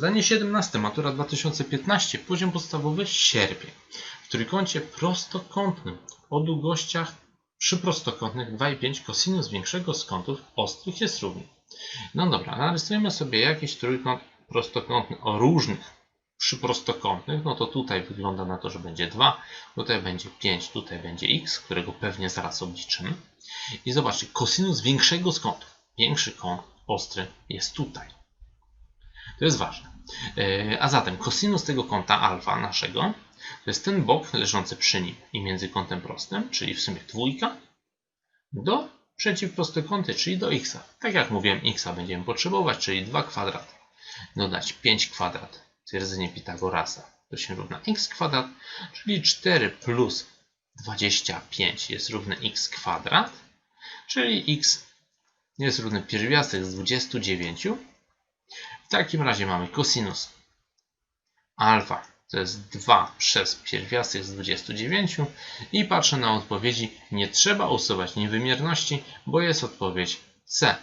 Zadanie 17, matura 2015, poziom podstawowy sierpień. W trójkącie prostokątnym o długościach przyprostokątnych 2 i 5 kosinus większego z kątów ostrych jest równy. No dobra, narysujemy sobie jakiś trójkąt prostokątny o różnych przyprostokątnych, no to tutaj wygląda na to, że będzie 2, tutaj będzie 5, tutaj będzie x, którego pewnie zaraz obliczymy. I zobaczcie, kosinus większego z kątów. Większy kąt ostry jest tutaj. To jest ważne. E, A zatem kosinus tego kąta alfa naszego to jest ten bok leżący przy nim i między kątem prostym, czyli w sumie dwójka, do przeciwprostokąty, czyli do x. Tak jak mówiłem, x będziemy potrzebować, czyli 2 kwadrat dodać 5 kwadrat, twierdzenie Pitagorasa, to się równa x kwadrat, czyli 4 plus 25 jest równe x kwadrat, czyli x jest równy pierwiastek z 29. Takim razie mamy kosinus alfa, to jest 2 przez pierwiastek z 29 i patrzę na odpowiedzi, nie trzeba usuwać niewymierności, bo jest odpowiedź C.